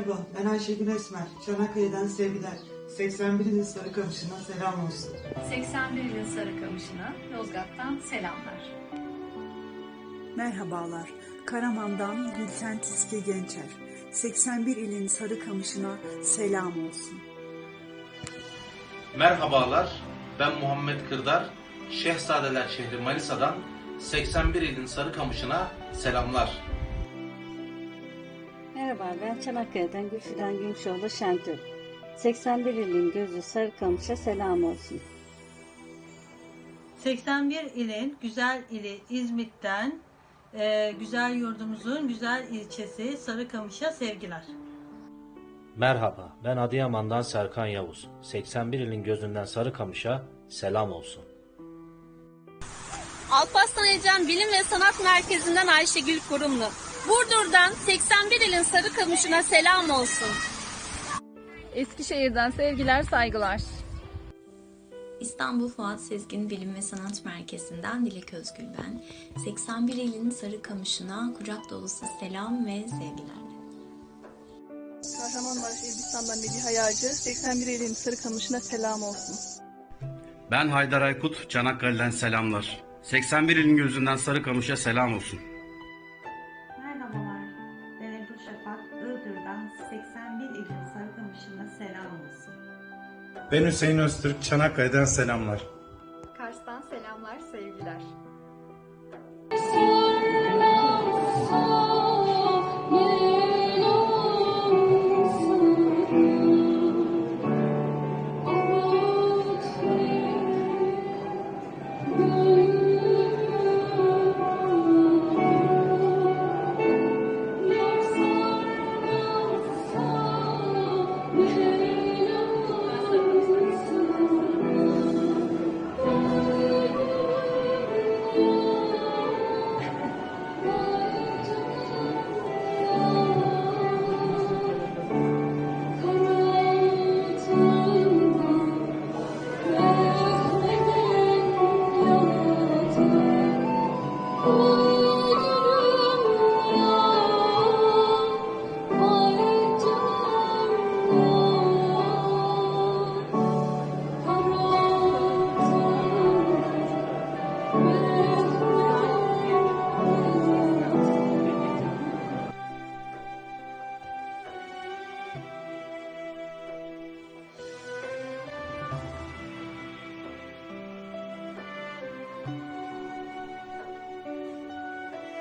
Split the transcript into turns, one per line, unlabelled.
Merhaba, ben Ayşegül Esmer. Çanakkale'den sevgiler. 81 ilin Sarıkamışı'na selam olsun.
81 ilin Sarıkamışı'na Yozgat'tan selamlar.
Merhabalar. Karaman'dan Gülten Tiski Gençer. 81 ilin Sarıkamışı'na selam olsun.
Merhabalar, ben Muhammed Kırdar. Şehzadeler şehri Manisa'dan 81 ilin Sarıkamışı'na selamlar.
Merhaba ben Çanakkale'den Gülfidan Gümüşoğlu Şentürk. 81 ilin gözü Sarıkamış'a selam olsun.
81 ilin güzel ili İzmit'ten e, güzel yurdumuzun güzel ilçesi Sarıkamış'a sevgiler.
Merhaba, ben Adıyaman'dan Serkan Yavuz. 81 ilin gözünden Sarıkamış'a selam olsun.
Alparslan Ecem Bilim ve Sanat Merkezi'nden Ayşegül Kurumlu. Burdur'dan 81 ilin Sarıkamışı'na selam olsun.
Eskişehir'den sevgiler, saygılar.
İstanbul Fuat Sezgin Bilim ve Sanat Merkezi'nden Dilek Özgül ben. 81 ilin Sarıkamışı'na kucak dolusu selam ve sevgilerle.
Kahramanmaraş Elbistan'dan Melih Hayalci 81 ilin Sarıkamışı'na selam olsun.
Ben Haydar Aykut, Çanakkale'den selamlar. 81 ilin gözünden Sarıkamış'a selam olsun.
Şafak, Iğdır'dan 81 ilin Sarıkamışı'na selam olsun.
Ben Hüseyin Öztürk, Çanakkale'den selamlar.